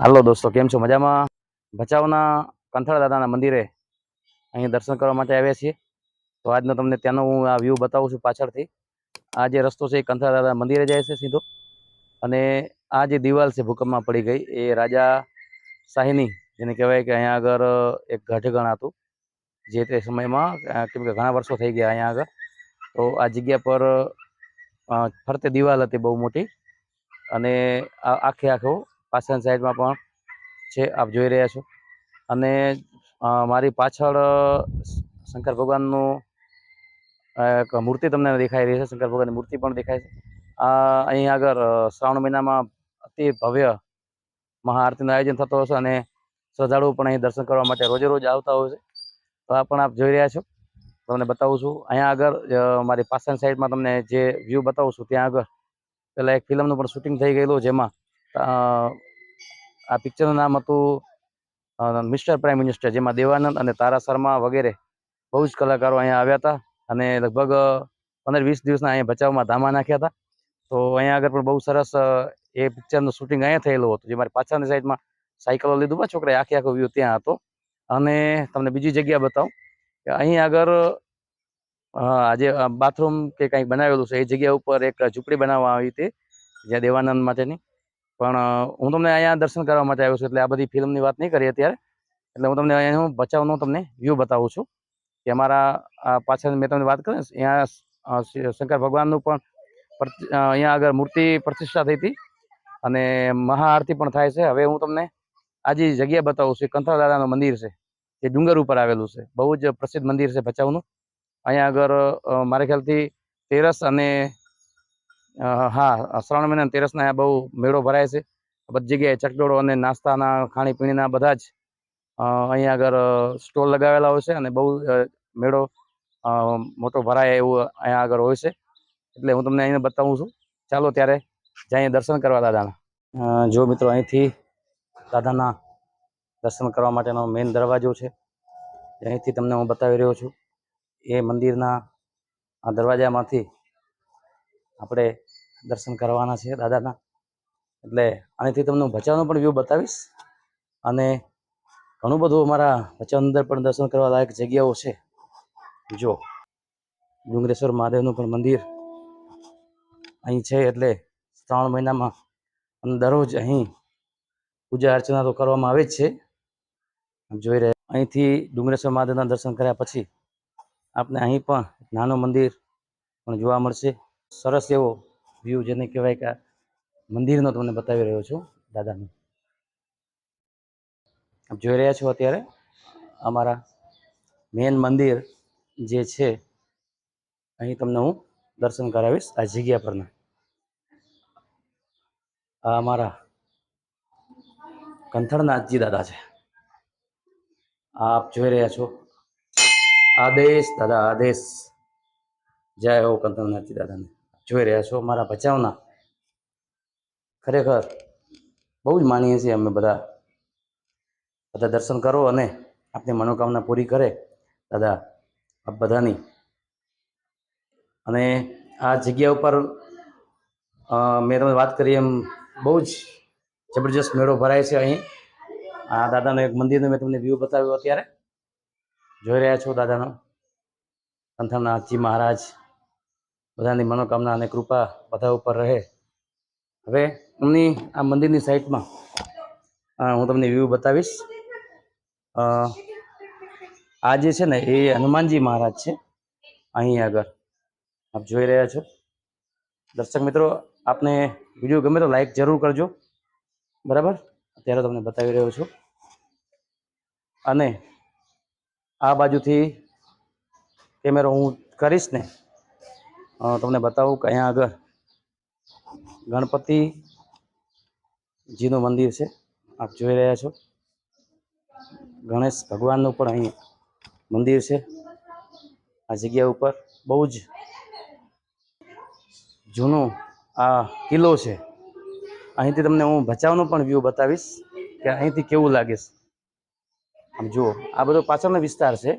હાલો દોસ્તો, કેમ છો? મજામાં? ભચાઉના કંથળ દાદાના મંદિરે અહીં દર્શન કરવા માટે આવ્યા છીએ. તો આજનો તમને ત્યાંનો હું આ વ્યૂ બતાવું છું પાછળથી. આ જે રસ્તો છે એ કંથળ દાદા મંદિરે જાય છે સીધો. અને આ જે દિવાલ છે ભૂકંપમાં પડી ગઈ, એ રાજા શાહીની, જેને કહેવાય કે અહીંયા આગળ એક ગઢગણ હતું, જે તે સમયમાં કેમ કે ઘણા વર્ષો થઈ ગયા અહીંયા આગળ. તો આ જગ્યા પર ફરતે દિવાલ હતી બહુ મોટી. અને આખે આખો પાછળની સાઈડમાં પણ છે, આપ જોઈ રહ્યા છો. અને મારી પાછળ શંકર ભગવાનનું એક મૂર્તિ તમને દેખાઈ રહી છે, શંકર ભગવાનની મૂર્તિ પણ દેખાય છે. આ, અહીં આગળ શ્રાવણ મહિનામાં અતિ ભવ્ય મહાઆરતીનું આયોજન થતો હશે અને શ્રદ્ધાળુઓ પણ અહીં દર્શન કરવા માટે રોજે રોજ આવતા હોય છે. તો આ પણ આપ જોઈ રહ્યા છો. તમને બતાવું છું. અહીંયા આગળ મારી પાછળની સાઈડમાં તમને જે વ્યૂ બતાવું છું, ત્યાં આગળ પહેલાં એક ફિલ્મનું પણ શૂટિંગ થઈ ગયેલું, જેમાં આ પિક્ચરનું નામ હતું મિસ્ટર પ્રાઇમ મિનિસ્ટર જેમાં દેવાનંદ અને તારા શર્મા વગેરે બહુ જ કલાકારો અહીંયા આવ્યા હતા અને લગભગ પંદર વીસ દિવસના અહીંયા બચાવમાં ધામા નાખ્યા હતા. તો અહીંયા આગળ પણ બહુ સરસ એ પિક્ચરનું શૂટિંગ અહીંયા થયેલું હતું. જે મારી પાછળની સાઈડમાં સાયકલો લીધું, બા છોકરાએ, આખી આખો વ્યૂ ત્યાં હતો. અને તમને બીજી જગ્યા બતાવું કે અહીં આગળ આજે બાથરૂમ કે કંઈક બનાવેલું છે, એ જગ્યા ઉપર એક ઝૂંપડી બનાવવામાં આવી હતી, જ્યાં દેવાનંદ માટેની. પણ હું તમને અહીંયા દર્શન કરવા માટે આવ્યો છું, એટલે આ બધી ફિલ્મની વાત નહીં કરી અત્યારે. એટલે હું તમને અહીંયા હું બચાવનો તમને વ્યૂ બતાવું છું કે અમારા પાછળ મેં તમને વાત કરી અહીંયા શંકર ભગવાનનું પણ અહીંયા આગળ મૂર્તિ પ્રતિષ્ઠા થઈ હતી અને મહાઆરતી પણ થાય છે. હવે હું તમને આજે જગ્યા બતાવું છું, એ દાદાનું મંદિર છે એ ડુંગર ઉપર આવેલું છે. બહુ જ પ્રસિદ્ધ મંદિર છે ભચાઉનું. અહીંયા આગળ મારા ખ્યાલથી તેરસ અને હા, શ્રાવણ મહિના તેરસના બહુ મેળો ભરાય છે. બધી જગ્યાએ ચકડોળો અને નાસ્તાના, ખાણીપીણીના બધા જ અહીંયા આગળ સ્ટોલ લગાવેલા હોય છે અને બહુ મેળો મોટો ભરાય એવું અહીંયા આગળ હોય છે. એટલે હું તમને અહીંયા બતાવું છું. ચાલો ત્યારે જઈએ દર્શન કરવા દાદાના. જો મિત્રો અહીંથી દાદાના દર્શન કરવા માટેનો મેઇન દરવાજો છે. અહીંથી તમને હું બતાવી રહ્યો છું. એ મંદિરના આ દરવાજામાંથી આપણે દર્શન કરવાના છે દાદાના. એટલે આનાથી તમને હું ભચાઉનો પણ વ્યૂ બતાવીશ. અને ઘણું બધું અમારા ભચાઉ અંદર પણ દર્શન કરવા લાયક જગ્યાઓ છે. જો, ડુંગરેશ્વર મહાદેવનું પણ મંદિર અહીં છે એટલે શ્રાવણ મહિનામાં અને દરરોજ અહીં પૂજા અર્ચના તો કરવામાં આવે જ છે. જોઈ રહ્યા અહીંથી ડુંગરેશ્વર મહાદેવના દર્શન કર્યા પછી આપને અહીં પણ નાનું મંદિર પણ જોવા મળશે. સરસ એવો વ્યૂ જેને કહેવાય કે મંદિરનો તમને બતાવી રહ્યો છું, દાદાનું. આપ જોઈ રહ્યા છો અત્યારે અમારા મેન મંદિર જે છે, અહીં તમને હું દર્શન કરાવીશ આ જગ્યા પરના. આ અમારા કંથળનાથજી દાદા છે. આપ જોઈ રહ્યા છો. આદેશ દાદા, આદેશ. જય હો કંથળનાથજી દાદાને. જોઈ રહ્યા છો મારા ભચાઉના. ખરેખર બહુ જ માનીએ છીએ અમે બધા. બધા દર્શન કરો અને આપની મનોકામના પૂરી કરે. દાદા, આપ બધાની. અને આ જગ્યા ઉપર મેં તમને વાત કરી એમ બહુ જ જબરજસ્ત મેળો ભરાય છે અહીં. આ દાદાનું એક મંદિરનો મેં તમને વ્યૂ બતાવ્યો અત્યારે. જોઈ રહ્યા છો દાદાનો. કંથાનાથજી મહારાજ. બધાની મનોકામના અને કૃપા બધા ઉપર રહે. હવે એમની આ મંદિરની સાઈડમાં હું તમને વ્યૂ બતાવીશ. આ જે છે ને એ હનુમાનજી મહારાજ છે, અહીં આગળ. આપ જોઈ રહ્યા છો. દર્શક મિત્રો, આપને વીડિયો ગમે તો લાઈક જરૂર કરજો. બરાબર? અત્યારે તમને બતાવી રહ્યો છું. અને આ બાજુથી કેમેરો હું કરીશ ને તમને બતાવું કે અહીંયા આગળ ગણપતિજીનું મંદિર છે. આપ જોઈ રહ્યા છો. ગણેશ ભગવાનનું પણ અહીં મંદિર છે. આ જગ્યા ઉપર બહુ જ જૂનો આ કિલ્લો છે. અહીંથી તમને હું ભચાઉનો પણ વ્યૂ બતાવીશ કે અહીંથી કેવું લાગે આમ જુઓ, આ બધો પાછળનો વિસ્તાર છે.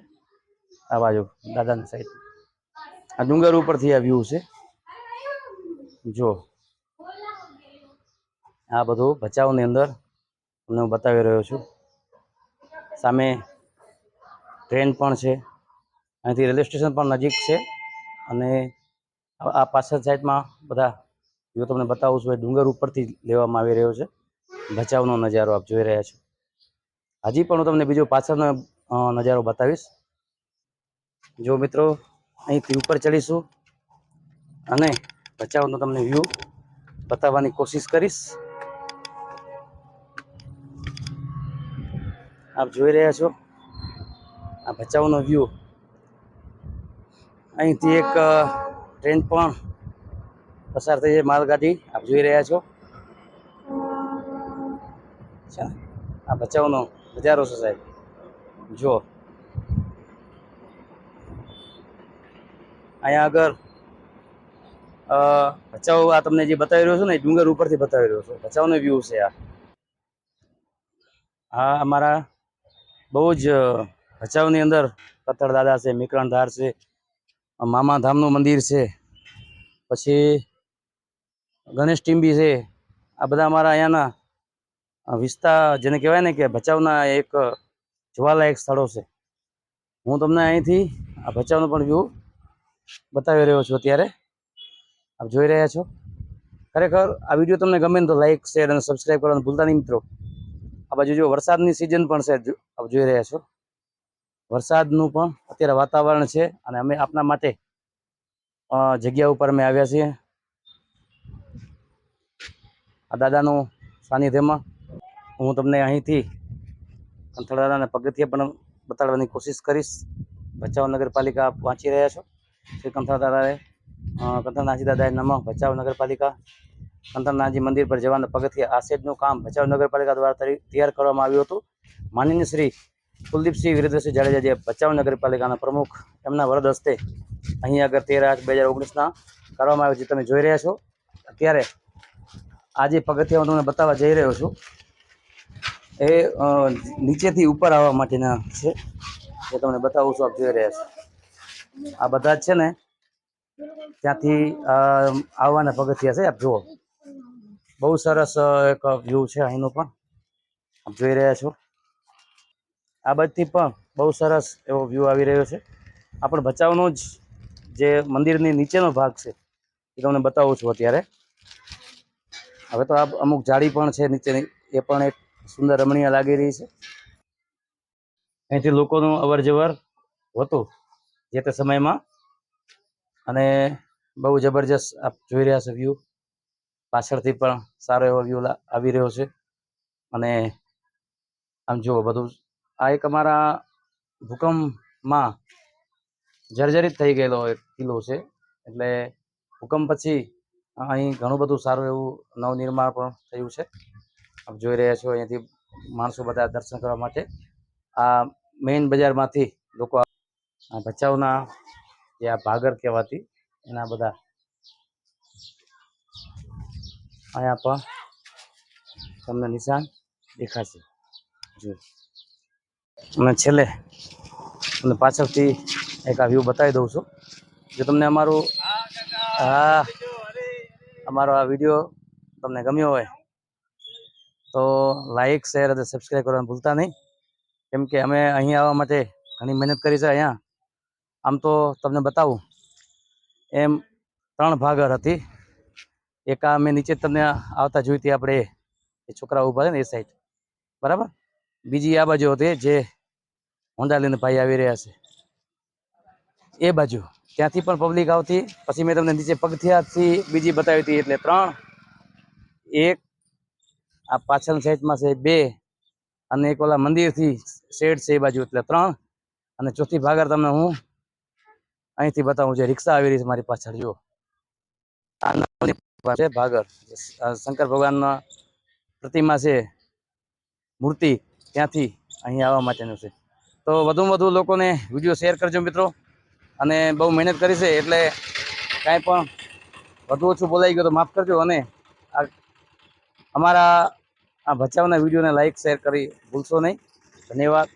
આ બાજુ, દાદાની સાઈડ આ ડુંગર ઉપરથી આ વ્યૂ છે. જો. આ બધું ભચાઉની અંદર તમને હું બતાવી રહ્યો છું. સામે ટ્રેન પણ છે. અહીંથી રેલવે સ્ટેશન પણ નજીક છે. અને આ પાછળ સાઈડમાં બધા જો તમને બતાવું છું. એ ડુંગર ઉપરથી લેવામાં આવી રહ્યો છે. ભચાઉનો નજારો આપ જોઈ રહ્યા છો. હજી પણ હું તમને બીજો પાછળનો નજારો બતાવીશ. જો મિત્રો અહીંથી ઉપર ચડીશું અને ભચાઉનો તમને વ્યૂ બતાવવાની કોશિશ કરીશ. આપ જોઈ રહ્યા છો, આ ભચાઉનો વ્યૂ અહીંથી એક ટ્રેન પણ પસાર થઈ છે માલગાડી. આપ જોઈ રહ્યા છો. આ ભચાઉનો નજારો છે સાહેબ. જો અહીંયા આગળ ભચાઉ આ તમને જે બતાવી રહ્યો છું ને ડુંગર ઉપરથી બતાવી રહ્યો છું. ભચાઉનો વ્યૂ છે આ. આ અમારા બહુ જ ભચાઉની અંદર પથ્થર દાદા છે, મિકરણ ધાર છે, મામા ધામનું મંદિર છે, પછી ગણેશ ટીંબી છે. આ બધા અમારા અહીંયાના વિસ્તાર, જેને કહેવાય ને કે ભચાઉના એક જોવાલાયક સ્થળો છે. હું તમને અહીંથી આ ભચાઉનો પણ વ્યૂ બતાવી રહ્યો છું અત્યારે. આપ જોઈ રહ્યા છો. ખરેખર આ વીડિયો તમને ગમે તો લાઇક શેર અને સબસ્ક્રાઈબ કરવાનું ભૂલતા નહીં મિત્રો. આ બાજુ જો વરસાદની સિઝન પણ છે આપ જોઈ રહ્યા છો. વરસાદનું પણ અત્યારે વાતાવરણ છે અને અમે આપના માટે જગ્યા ઉપર અમે આવ્યા છીએ. આ દાદાનું સાનિધ્યમાં હું તમને અહીંથી કંથળાના પગથિયા પણ બતાડવાની કોશિશ કરીશ. ભચાઉ નગરપાલિકા વાંચી રહ્યા છો. શ્રી કંથળ દાદાએ અ, દાદાએ નમઃ ભચાઉ નગરપાલિકા. કંથળનાજી મંદિર પર જવાના પગથિયા આ સેટનું કામ ભચાઉ નગરપાલિકા દ્વારા તૈયાર કરવામાં આવ્યું હતું. માનનીય શ્રી કુલદીપસિંહ વિરેન્દ્રસિંહ જાડેજા જે ભચાઉ નગરપાલિકાના પ્રમુખ એમના વરદ હસ્તે અહીં આગળ તેર આઠ બે હજાર ઓગણીસના કરવામાં આવ્યું છે. તમે જોઈ રહ્યા છો. અત્યારે આજે જે પગથિયા હું તમને બતાવવા જઈ રહ્યો છું એ નીચેથી ઉપર આવવા માટેના છે. એ તમને બતાવું છું આપ જોઈ રહ્યા છો. આ બધા છે ને ત્યાંથી આવવાના પગથિયા છે, આપ જુઓ. બહુ સરસ એક વ્યૂ છે અહીંનું પણ. આપ જોઈ રહ્યા છો. આ બધી પણ બહુ સરસ એવો વ્યૂ આવી રહ્યો છે. આપણે પણ ભચાઉનો જ જે મંદિરની નીચેનો ભાગ છે, એ તમને બતાવું છું અત્યારે. હવે તો આ અમુક જાળી પણ છે નીચેની, એ પણ એક સુંદર રમણીય લાગી રહી છે. અહીંથી લોકોનું અવર જવર હતું જે તે સમયમાં. અને બહુ જબરજસ્ત આપ જોઈ રહ્યા છો વ્યૂ પાછળથી પણ સારો એવો વ્યૂ આવી રહ્યો છે. અને આમ જુઓ બધું આ એક અમારા ભૂકંપમાં જર્જરિત થઈ ગયેલો એક કિલ્લો છે. એટલે ભૂકંપ પછી અહીં ઘણું બધું સારું એવું નવનિર્માણ પણ થયું છે. આપ જોઈ રહ્યા છો અહીંયાથી માણસો બધા દર્શન કરવા માટે. આ મેઇન બજારમાંથી લોકો આ ભચાઉના જે આ ભાગર કહેવાતી, એના બધા. અહીંયા પણ તમને નિશાન દેખાશે. જો અને છેલ્લે તમને પાછળથી એક આ વ્યૂ બતાવી દઉં છું. જો તમને અમારું હા અમારો આ વીડિયો તમને ગમ્યો હોય, તો લાઈક શેર અને સબસ્ક્રાઈબ કરવાનું ભૂલતા નહીં. કેમ કે અમે અહીં આવવા માટે ઘણી મહેનત કરી છે અહીંયા. આમ તો તમને બતાવું, એમ ત્રણ ભાગર હતી. એક આ મેં નીચે તમને આવતા જોઈ હતી આપણે, એ છોકરા ઊભા છે ને એ સાઈડ બરાબર? બીજી આ બાજુ હતી જે હોન્ડા લઈને ભાઈ આવી રહ્યા છે. એ બાજુ. ત્યાંથી પણ પબ્લિક આવતી. પછી મેં તમને નીચે પગથિયાથી બીજી બતાવી હતી એટલે ત્રણ. એક આ પાછળ સાઈડમાં છે બે અને એક ઓલા મંદિરથી શેડ છે એ બાજુ એટલે ત્રણ. અને ચોથી ભાગર તમને હું અહીંથી બતાવું છે રિક્ષા આવી રહી છે મારી પાછળ, જુઓ. છે, ભાગર. શંકર ભગવાનના પ્રતિમા છે, મૂર્તિ ત્યાંથી અહીં આવવા માટેનું છે. તો વધુમાં વધુ લોકોને વીડિયો શેર કરજો મિત્રો, અને બહુ મહેનત કરી છે, એટલે કાંઈ પણ વધુ ઓછું બોલાઈ ગયું તો માફ કરજો, અને આ અમારા આ ભચાવના વિડીયોને લાઈક, શેર કરી ભૂલશો નહીં. ધન્યવાદ.